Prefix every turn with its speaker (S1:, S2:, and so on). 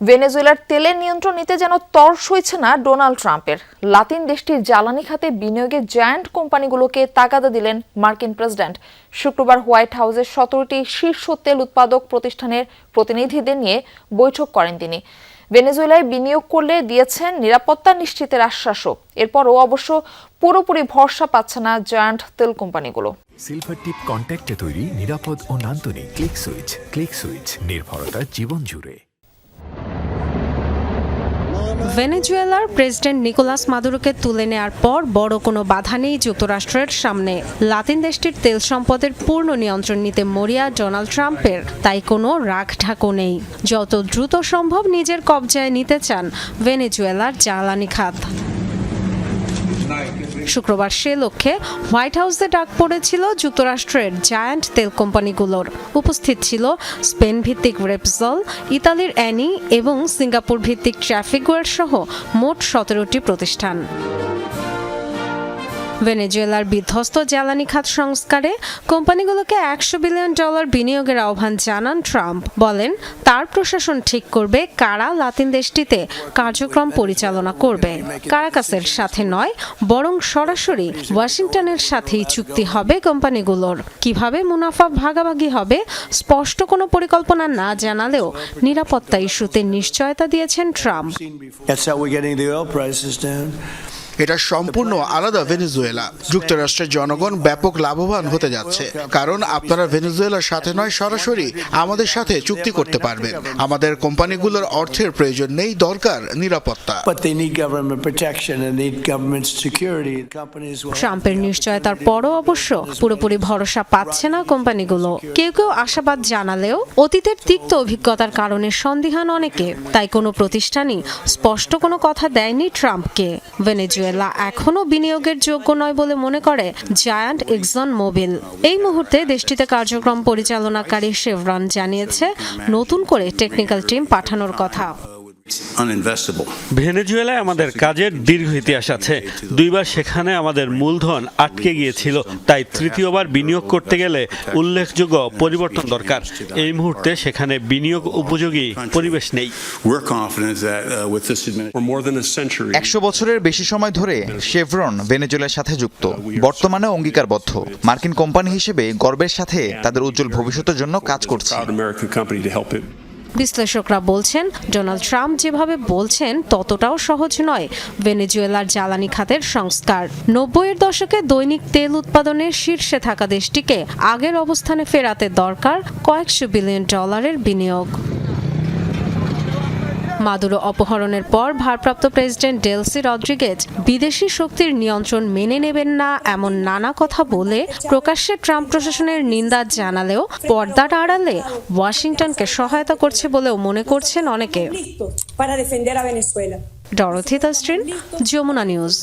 S1: ভেনেজুয়েলার তেলের নিয়ন্ত্রণ নিতে যেন তর সইছে না ডোনাল্ড ট্রাম্পের। লাতিন দেশটির জ্বালানি খাতে বিনিয়োগে জায়ান্ট কোম্পানিগুলোকে তাগাদা দিলেন মার্কিন প্রেসিডেন্ট। শুক্রবার হোয়াইট হাউসের সতেরোটি শীর্ষ তেল উৎপাদক প্রতিষ্ঠানের প্রতিনিধিদের নিয়ে বৈঠক করেন তিনি। ভেনেজুয়েলায় বিনিয়োগ করলে দিয়েছেন নিরাপত্তা নিশ্চিতের আশ্বাসও। এরপরও অবশ্য পুরোপুরি ভরসা পাচ্ছে না জায়ান্ট তেল কোম্পানিগুলো।
S2: সিলভার টিপ কন্ট্যাক্টে তৈরি নিরাপদ ও নান্দনিক ক্লিক সুইচ ক্লিক সুইচ নির্ভরতা জীবন জুড়ে।
S3: ভেনেজুয়েলার প্রেসিডেন্ট নিকোলাস মাদুরোকে তুলে নেয়ার পর বড় কোনো বাধা নেই যুক্তরাষ্ট্রের সামনে। লাতিন দেশটির তেল সম্পদের পূর্ণ নিয়ন্ত্রণ নিতে মরিয়া ডোনাল্ড ট্রাম্পের, তাই কোনো রাগ ঢাকো নেই। যত দ্রুত সম্ভব নিজের কবজায় নিতে চান ভেনেজুয়েলার জ্বালানি খাত। শুক্রবার সে লক্ষ্যে হোয়াইট হাউসে ডাক পড়েছিল যুক্তরাষ্ট্রের জায়ান্ট তেল কোম্পানিগুলোর। উপস্থিত ছিল স্পেন ভিত্তিক রেপজল ইতালির অ্যানি এবং সিঙ্গাপুর ভিত্তিক ট্রাফিকওয়ার সহ মোট সতেরোটি প্রতিষ্ঠান। ভেনেজুয়েলার বিধ্বস্ত জ্বালানি খাত সংস্কারে কোম্পানিগুলোকে একশো বিলিয়ন ডলার বিনিয়োগের আহ্বান জানান ট্রাম্প। বলেন, তার প্রশাসন ঠিক করবে কারা লাতিন দেশটিতে কার্যক্রম পরিচালনা করবে। কারাকাসের সাথে নয়, বরং সরাসরি ওয়াশিংটনের সাথেই চুক্তি হবে কোম্পানিগুলোর। কীভাবে মুনাফা ভাগাভাগি হবে স্পষ্ট কোনো পরিকল্পনা না জানালেও নিরাপত্তা ইস্যুতে নিশ্চয়তা দিয়েছেন ট্রাম্প।
S4: এটা সম্পূর্ণ আলাদা ভেনেজুয়েলা। যুক্তরাষ্ট্রের জনগণ ব্যাপক লাভবান হতে যাচ্ছে। কারণ আপনারা ভেনেজুয়েলার সাথে নয় সরাসরি আমাদের সাথে চুক্তি করতে পারবেন। আমাদের কোম্পানিগুলোর অর্থের প্রয়োজন নেই দরকার নিরাপত্তা.
S3: ট্রাম্পের নিশ্চয়তার পরও অবশ্য পুরোপুরি ভরসা পাচ্ছে না কোম্পানিগুলো। কেউ কেউ আশাবাদ জানালেও অতীতের তিক্ত অভিজ্ঞতার কারণে সন্দিহান অনেকে। তাই কোনো প্রতিষ্ঠানই স্পষ্ট কোনো কথা দেয়নি ট্রাম্পকে। ভেনেজুয়েলা এখনও বিনিয়োগের যোগ্য নয় বলে মনে করে জায়ান্ট এক্সন মোবিল এই মুহূর্তে দেশটিতে কার্যক্রম পরিচালনাকারী শেভরন জানিয়েছে, নতুন করে টেকনিক্যাল টিম পাঠানোর কথা.
S5: ভেনেজুয়েলায় আমাদের কাজের দীর্ঘ ইতিহাস আছে। দুইবার সেখানে আমাদের মূলধন আটকে গিয়েছিল তাই তৃতীয়বার বিনিয়োগ করতে গেলে উল্লেখযোগ্য পরিবর্তন দরকার। এই মুহূর্তে সেখানে বিনিয়োগ উপযোগী পরিবেশ নেই।
S6: Uh.
S7: একশো বছরের বেশি সময় ধরে শেভরন ভেনেজুয়েলার সাথে যুক্ত। বর্তমানে অঙ্গীকারবদ্ধ। মার্কিন কোম্পানি হিসেবে গর্বের সাথে তাদের উজ্জ্বল ভবিষ্যতের জন্য কাজ করছে।
S3: বিশ্লেষকরা বলছেন, ডোনাল্ড ট্রাম্প যেভাবে বলছেন, ততটাও সহজ নয়। ভেনেজুয়েলার জ্বালানি খাতের সংস্কার। নব্বইয়ের দশকে দৈনিক তেল উৎপাদনের শীর্ষে থাকা দেশটিকে আগের অবস্থানে ফেরাতে দরকার কয়েকশো বিলিয়ন ডলারের বিনিয়োগ। মাদুরো অপহরণের পর ভারপ্রাপ্ত প্রেসিডেন্ট ডেলসি রদ্রিগেজ বিদেশি শক্তির নিয়ন্ত্রণ মেনে নেবেন না এমন নানা কথা বলে প্রকাশ্যে ট্রাম্প প্রশাসনের নিন্দা জানালেও পর্দার আড়ালে ওয়াশিংটনকে সহায়তা করছে বলেও মনে করছেন অনেকে. Dorothy তাস্ট্রিন Jamuna news